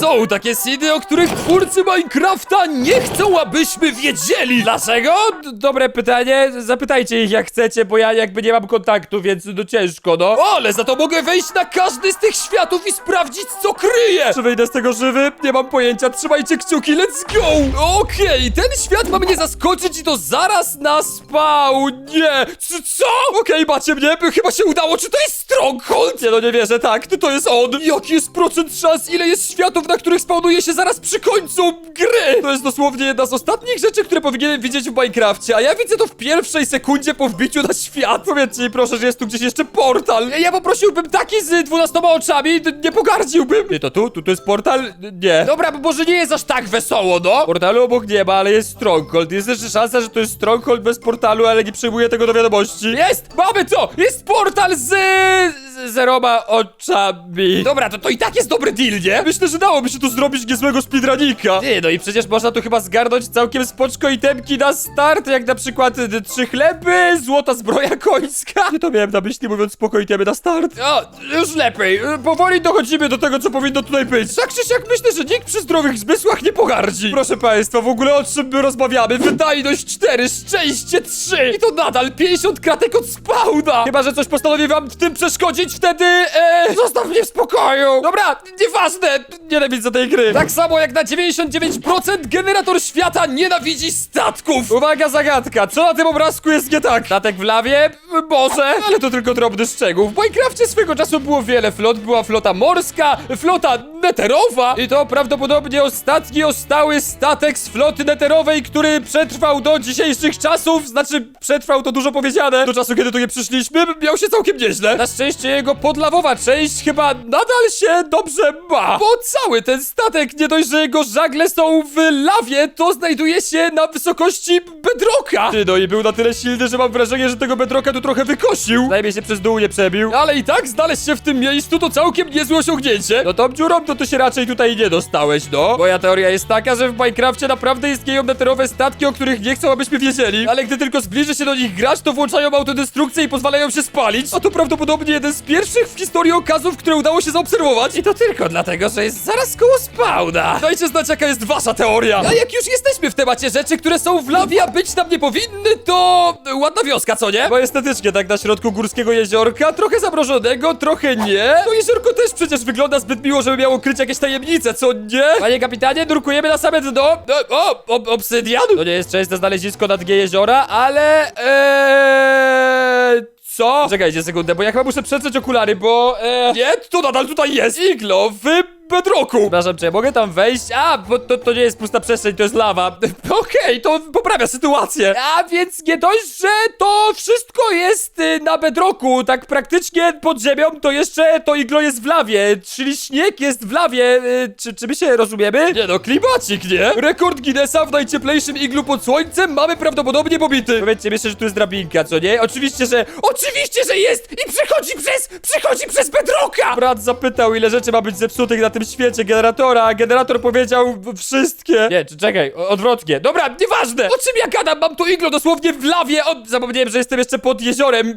Są takie seedy, o których twórcy Minecrafta nie chcą, abyśmy wiedzieli. Dlaczego? D- Dobre pytanie. Zapytajcie ich jak chcecie, bo ja jakby nie mam kontaktu, więc no ciężko, no. O, ale za to mogę wejść na każdy z tych światów i sprawdzić, co kryje. Czy wyjdę z tego żywy? Nie mam pojęcia. Trzymajcie kciuki, let's go! Okej, ten świat ma mnie zaskoczyć i to zaraz na spawnie. C co? Okej, macie mnie. Chyba się udało. Czy to jest Stronghold? Nie, no nie wierzę, tak. To jest on. Jaki jest procent szans? Ile jest światów, na których spawnuje się zaraz przy końcu gry? To jest dosłownie jedna z ostatnich rzeczy, które powinienem widzieć w Minecrafcie, a ja widzę to w pierwszej sekundzie po wbiciu na świat. Powiedzcie mi proszę, że jest tu gdzieś jeszcze portal. Ja- poprosiłbym taki z dwunastoma oczami, nie pogardziłbym. Nie, to tu? Tu, tu jest portal? Nie. Dobra, bo może nie jest aż tak wesoło, no. Portalu obok nie ma, ale jest Stronghold. Jest jeszcze szansa, że to jest Stronghold bez portalu, ale nie przyjmuję tego do wiadomości. Jest! Mamy to! Jest portal z... z zeroma oczami. Dobra, to, to i tak jest dobry deal, nie? Myślę, że dałoby się tu zrobić niezłego speedrunika. Nie, no i przecież można tu chyba zgarnąć całkiem spoczko itemki na start, jak na przykład y, trzy chleby, złota zbroja końska. Nie to miałem na myśli, mówiąc spoko itemy na start. O, już lepiej. Y, Powoli dochodzimy do tego, co powinno tutaj być. Tak czy siak myślę, że nikt przy zdrowych zmysłach nie pogardzi. Proszę państwa, w ogóle o czym my rozmawiamy? Wydajność 4, szczęście 3 i to nadal 50 kratek od spawna. Chyba, że coś postanowi wam w tym przeszkodzić, wtedy e, zostaw mnie w spokoju. Dobra, nieważne, nienawidzę tej gry. Tak samo jak na 99% generator świata nienawidzi statków. Uwaga, zagadka, co na tym obrazku jest nie tak? Statek w lawie? Boże, ale to tylko drobny szczegół. W Minecrafcie swego czasu było wiele flot, była flota morska, flota neterowa i to prawdopodobnie ostatni ostały statek z floty neterowej, który przetrwał do dzisiejszych czasów, znaczy przetrwał to dużo powiedziane, do czasu kiedy tu nie przyszliśmy, miał się całkiem nieźle. Na szczęście jego podlawowa część chyba nadal się dobrze ma, bo cały ten statek, nie dość, że jego żagle są w lawie, to znajduje się na wysokości bedroka. Ty, no i był na tyle silny, że mam wrażenie, że tego bedroka tu trochę wykosił. Najmniej się przez dół nie przebił, ale i tak znaleźć się w tym miejscu to całkiem niezłe osiągnięcie. No tą dziurą to ty się raczej tutaj nie dostałeś, no. Moja teoria jest taka, że w Minecrafcie naprawdę istnieją neterowe statki, o których nie chcą, abyśmy wiedzieli, ale gdy tylko zbliży się do nich gracz, to włączają autodestrukcję i pozwalają się spalić. A to prawdopodobnie jeden z pierwszych w historii okazów, które udało się zaobserwować. I to tylko dlatego, że jest zaraz koło spawna. Dajcie znać, jaka jest wasza teoria. A jak już jesteśmy w temacie rzeczy, które są w lawie, a być tam nie powinny, to ładna wioska, co nie? Bo estetycznie tak na środku górskiego jeziorka, trochę zamrożonego, trochę nie. To jeziorko też przecież wygląda zbyt miło, żeby miało kryć jakieś tajemnice, co nie? Panie kapitanie, nurkujemy na same dno. E, O, ob obsydian? To nie jest częste znalezisko na dnie jeziora, ale... Eee... Co? Czekajcie sekundę, bo ja chyba muszę przetrzeć okulary, bo... E... Nie, to nadal tutaj jest! Iglo w bedroku! Przepraszam, czy ja mogę tam wejść? A, bo to, to nie jest pusta przestrzeń, to jest lawa. Okej, to poprawia sytuację. A więc nie dość, że to wszystko jest y, na bedroku, tak praktycznie pod ziemią, to jeszcze to iglo jest w lawie, czyli śnieg jest w lawie. Y, czy, czy my się rozumiemy? Nie no, klimacik, nie? Rekord Guinnessa w najcieplejszym iglu pod słońcem mamy prawdopodobnie pobity. Powiedzcie, myślę, że tu jest drabinka, co nie? Oczywiście, że... Oczywiście, że jest! I przechodzi przez... przechodzi przez bedroka! Brat zapytał, ile rzeczy ma być zepsutych na tym świecie generatora, a generator powiedział wszystkie. Nie, czekaj, odwrotnie. Dobra, nieważne! O czym ja gadam? Mam tu iglo dosłownie w lawie! O, zapomniałem, że jestem jeszcze pod jeziorem.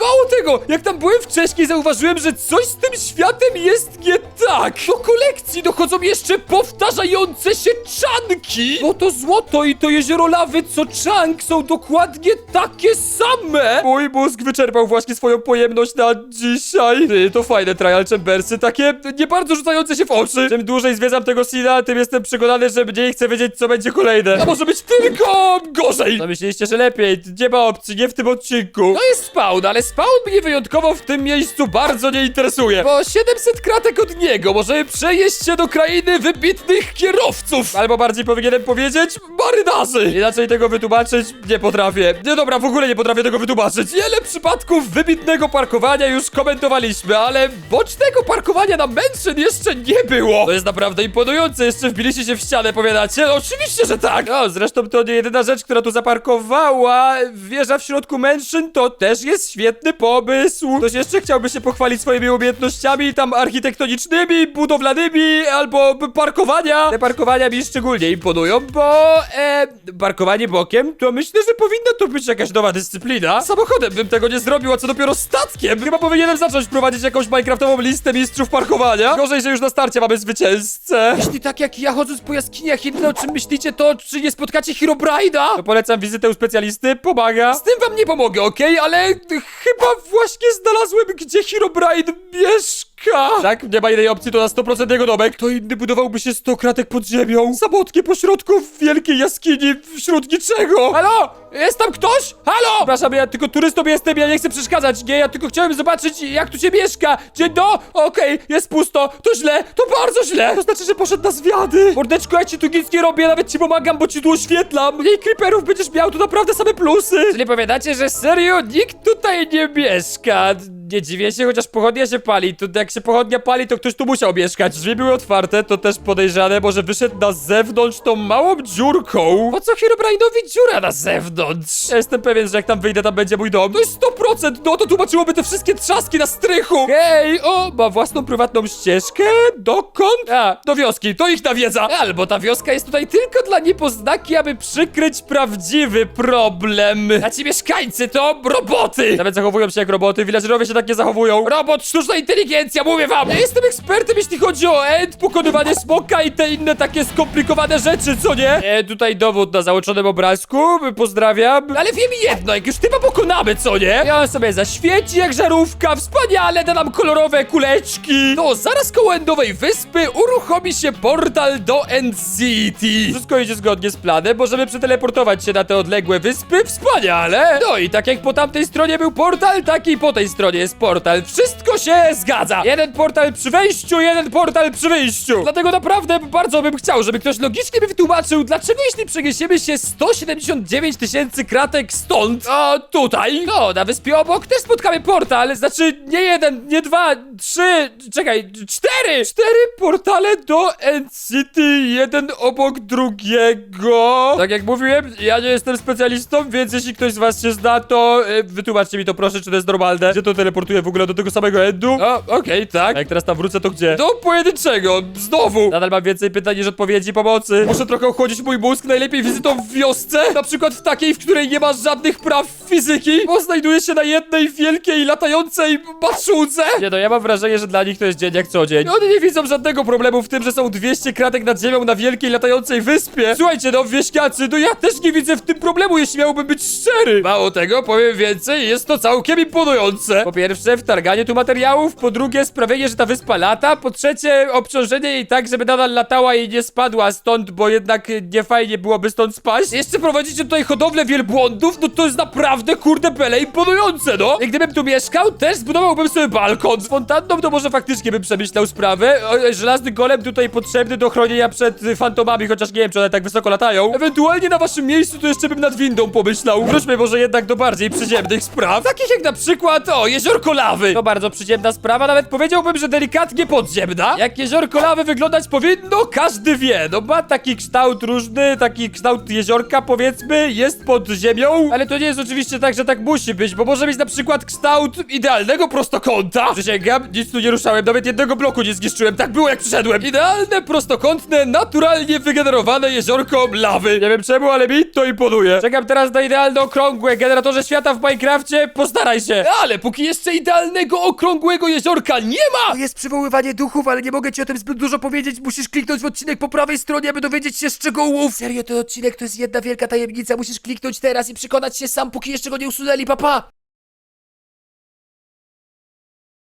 Mało tego, jak tam byłem wcześniej, zauważyłem, że coś z tym światem jest nie tak. Do kolekcji dochodzą jeszcze powtarzające się czanki. Bo to złoto i to jezioro lawy co czank są dokładnie takie same. Mój mózg wyczerpał właśnie swoją pojemność na dzisiaj. Ty, to fajne trial chambersy, takie nie bardzo rzucające się w oczy. Czym dłużej zwiedzam tego sina, tym jestem przekonany, że mniej chcę wiedzieć, co będzie kolejne. A może być tylko gorzej. No myśleliście, że lepiej. Nie ma opcji, nie w tym odcinku. To jest spawn, ale spawn mnie wyjątkowo w tym miejscu bardzo nie interesuje. Bo 700 kratek od niego możemy przejeść się do krainy wybitnych kierowców. Albo bardziej powinienem powiedzieć marynarzy. Inaczej tego wytłumaczyć nie potrafię. Nie dobra, w ogóle nie potrafię tego wytłumaczyć. Wiele przypadków wybitnego parkowania już komentowaliśmy, ale bocznego parkowania na Mansion jeszcze nie było. To jest naprawdę imponujące. Jeszcze wbiliście się w ścianę, powiadacie? Oczywiście, że tak. No, zresztą to nie jedyna rzecz, która tu zaparkowała. Wieża w środku Mansion to też jest świetna świetny pomysł. Ktoś jeszcze chciałby się pochwalić swoimi umiejętnościami tam architektonicznymi, budowlanymi albo parkowania. Te parkowania mi szczególnie imponują, bo e, parkowanie bokiem to myślę, że powinna to być jakaś nowa dyscyplina. Samochodem bym tego nie zrobił, a co dopiero statkiem. Chyba powinienem zacząć prowadzić jakąś minecraftową listę mistrzów parkowania. Gorzej, że już na starcie mamy zwycięzcę. Jeśli tak jak ja chodząc po jaskiniach, jedyne o czym myślicie to, czy nie spotkacie Herobrine'a, to polecam wizytę u specjalisty, pomaga. Z tym wam nie pomogę, okej? Ale chyba właśnie znalazłem, gdzie Herobrine mieszka. Tak, nie ma innej opcji, to na 100% jego domek. To inny budowałby się 100 kratek pod ziemią. Samotnie po środku wielkiej jaskini, wśród niczego. Halo? Jest tam ktoś? Halo? Przepraszam, ja tylko turystą jestem, ja nie chcę przeszkadzać, nie? Ja tylko chciałem zobaczyć, jak tu się mieszka. Dzień do? Okej, jest pusto. To źle, to bardzo źle. To znaczy, że poszedł na zwiady. Mordeczko, ja ci tu nic nie robię, nawet ci pomagam, bo ci tu oświetlam. Mniej creeperów będziesz miał, to naprawdę same plusy. Czyli powiadacie, że serio nikt tutaj nie mieszka. Nie dziwię się, chociaż pochodnia się pali. To jak się pochodnia pali, to ktoś tu musiał mieszkać. Drzwi były otwarte, to też podejrzane. Może wyszedł na zewnątrz tą małą dziurką. Po co Herobrine'owi dziura na zewnątrz? Ja jestem pewien, że jak tam wyjdę, tam będzie mój dom. To jest 100%! No to tłumaczyłoby te wszystkie trzaski na strychu. Hej, o, ma własną prywatną ścieżkę? Dokąd? A, do wioski, to ich nawiedza. Albo ta wioska jest tutaj tylko dla niepoznaki, aby przykryć prawdziwy problem. A ci mieszkańcy to roboty. Nawet zachowują się jak roboty, villagerowie się tak nie zachowują. Robot, sztuczna inteligencja, mówię wam. Ja jestem ekspertem, jeśli chodzi o end, pokonywanie smoka i te inne takie skomplikowane rzeczy, co nie? E, tutaj dowód na załączonym obrazku, pozdrawiam. Ale wiem jedno, jak już typa pokonamy, co nie? Ja on sobie zaświeci jak żarówka, wspaniale, da nam kolorowe kuleczki. To zaraz koło endowej wyspy uruchomi się portal do End City. Wszystko idzie zgodnie z planem, możemy przeteleportować się na te odległe wyspy, wspaniale. No i tak jak po tamtej stronie był portal, tak i po tej stronie jest portal. Wszystko się zgadza. Jeden portal przy wejściu, jeden portal przy wyjściu. Dlatego naprawdę bardzo bym chciał, żeby ktoś logicznie mi wytłumaczył, dlaczego jeśli przeniesiemy się 179 tysięcy kratek stąd, a tutaj, no, na wyspie obok też spotkamy portal, znaczy nie jeden, nie dwa, trzy, czekaj, cztery! Cztery portale do End City, jeden obok drugiego. Tak jak mówiłem, ja nie jestem specjalistą, więc jeśli ktoś z was się zna, to e, wytłumaczcie mi to proszę, czy to jest normalne, gdzie to teleportuje w ogóle do tego samego endu. O, okej, tak. A jak teraz tam wrócę, to gdzie? Do pojedynczego, znowu. Nadal mam więcej pytań niż odpowiedzi pomocy. Muszę trochę ochłodzić mój mózg, najlepiej wizytą w wiosce, na przykład w takiej, w której nie ma żadnych praw fizyki, bo znajduje się na jednej wielkiej, latającej maczudze. Nie no, ja mam wrażenie, że dla nich to jest dzień jak co dzień. Oni nie widzą żadnego problemu w tym, że są 200 kratek nad ziemią na wielkiej, latającej wyspie. Słuchajcie, no, wieśniacy, no ja też nie widzę w tym problemu, jeśli miałbym być szczery. Mało tego, powiem więcej, jest to całkiem imponujące. Po pierwsze, wtarganie tu materiałów, po drugie, sprawienie, że ta wyspa lata, po trzecie, obciążenie jej tak, żeby nadal latała i nie spadła stąd, bo jednak nie fajnie byłoby stąd spaść. Jeszcze prowadzicie tutaj hodowlę wielbłądów, no to jest naprawdę, kurde, bele imponujące, no. I gdybym tu mieszkał, też zbudowałbym sobie balkon. Z fontanną to może faktycznie bym przemyślał sprawę. Żelazny golem tutaj potrzebny do chronienia przed fantomami, chociaż nie wiem, czy one tak wysoko latają. Ewentualnie na waszym miejscu to jeszcze bym nad windą pomyślał. Wróćmy może jednak do bardziej przyziemnych spraw. Takich jak na przykład, o, jeziorko lawy. To bardzo przyziemna sprawa, nawet powiedziałbym, że delikatnie podziemna. Jak jeziorko lawy wyglądać powinno, każdy wie. No ma taki kształt różny, taki kształt jeziorka powiedzmy, jest pod ziemią. Ale to nie jest oczywiście tak, że tak musi być, bo może mieć na przykład kształt idealnego prostokąta. Przysięgam, nic tu nie ruszałem, nawet jednego bloku nie zniszczyłem, tak było jak przyszedłem. Idealne, prostokątne, naturalnie wygenerowane jeziorko lawy. Nie wiem czemu, ale mi to imponuje. Czekam teraz na idealne okrągłe generatorze świata w Minecrafcie, postaraj się. Ale póki jeszcze idealnego okrągłego jeziorka nie ma, To jest przywoływanie duchów, ale nie mogę ci o tym zbyt dużo powiedzieć. Musisz kliknąć w odcinek po prawej stronie, aby dowiedzieć się szczegółów. Serio, ten odcinek to jest jedna wielka tajemnica. Musisz kliknąć teraz i przekonać się sam, póki jeszcze go nie usunęli, papa.